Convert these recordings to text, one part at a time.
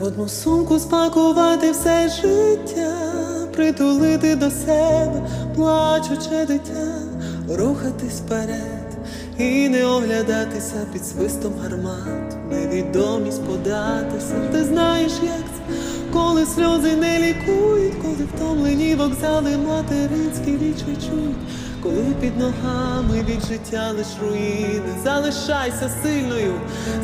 одну сумку спакувати все життя, притулити до себе, плачуче дитя, рухатись вперед і не оглядатися під свистом гармат, невідомість податися. Ти знаєш, як це, коли сльози не лікують, коли втомлені вокзали материнські вічі чують. Коли під ногами від життя лиш руїни, залишайся сильною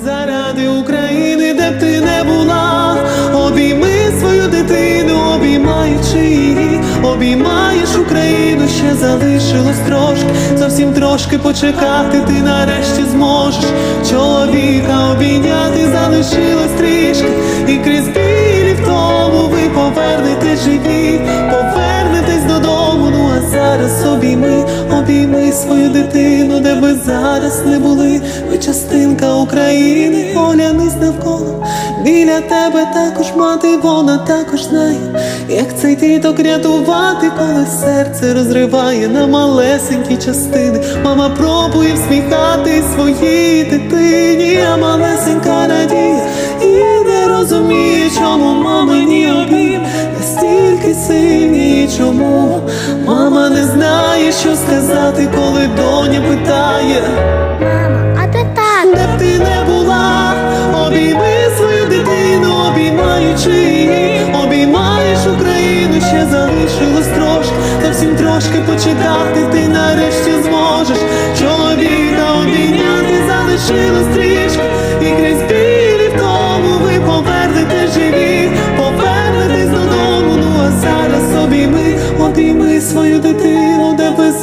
заради України, де б ти не була, обійми свою дитину, обіймаючи її, обіймаєш Україну, ще залишилось трошки, зовсім трошки почекати, ти нарешті зможеш. Чоловіка обійняти, залишилось трішки, і крізь білі втому ви повернетесь живі, повернетесь додому. Ну а зараз обійми, обійми свою дитину, де би зараз не були, ви частинка України, оглянись навколо. Біля тебе також мати, вона також знає, як цей діток рятувати, коли серце розриває на малесенькі частини. Мама пробує всміхати своїй дитині, а малесенька радіє і не розуміє, чому мамині обійм настільки сильні, чому мама не знає, що сказати, коли доня питає. Мама, а де тато? Де б ти не була, обійми свою дитину, обіймаючи її, обіймаєш Україну, ще залишилось трошки, зовсім трошки почекати, ти нарешті зможеш чоловіка обійняти, залишилось трішки, свою дитину, де без